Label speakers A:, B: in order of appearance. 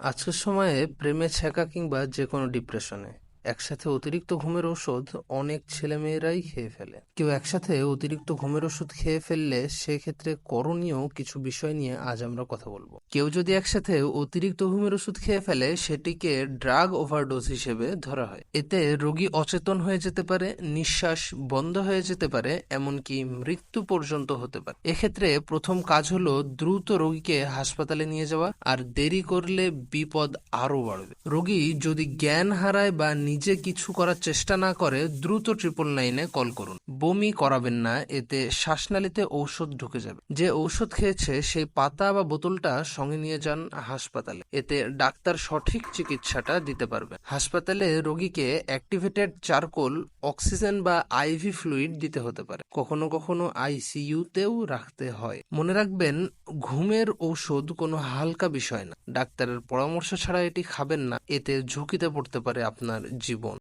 A: আজকের সময়ে প্রেমে ছ্যাঁকা কিংবা যে কোনো ডিপ্রেশনে একসাথে অতিরিক্ত ঘুমের ওষুধ অনেক ছেলেমেয়েরাই খেয়ে ফেলে। কেউ একসাথে অতিরিক্ত ঘুমের ওষুধ খেয়ে ফেললে সেক্ষেত্রে করণীয় কিছু বিষয় নিয়ে আজ আমরা কথা বলব। কেউ যদি একসাথে অতিরিক্ত ঘুমের ওষুধ খেয়ে ফেলে, সেটিকে ড্রাগ ওভারডোজ হিসেবে ধরা হয়। এতে রোগী অচেতন হয়ে যেতে পারে, নিঃশ্বাস বন্ধ হয়ে যেতে পারে, এমনকি মৃত্যু পর্যন্ত হতে পারে। এক্ষেত্রে প্রথম কাজ হলো দ্রুত রোগীকে হাসপাতালে নিয়ে যাওয়া, আর দেরি করলে বিপদ আরও বাড়বে। রোগী যদি জ্ঞান হারায় বা নিজে কিছু করার চেষ্টা না করে দ্রুত ট্রিপল নাইনে কল করুন। বমি করাবেন না, এতে শ্বাসনালীতে ঔষধ ঢুকে যাবে। যে ঔষধ খেয়েছে, সেই পাতা বা বোতলটা সঙ্গে নিয়ে যান হাসপাতালে। এতে ডাক্তার সঠিক চিকিৎসাটা দিতে পারবে। হাসপাতালে রোগীকে অ্যাক্টিভেটেড চারকোল অক্সিজেন বা আইভি ফ্লুইড দিতে হতে পারে। কখনো কখনো আইসিইউতেও রাখতে হয়। মনে রাখবেন ঘুমের ঔষধ কোনো হালকা বিষয় না। ডাক্তারের পরামর্শ ছাড়া এটি খাবেন না। এতে ঝুঁকিতে পড়তে পারে আপনার জীবন।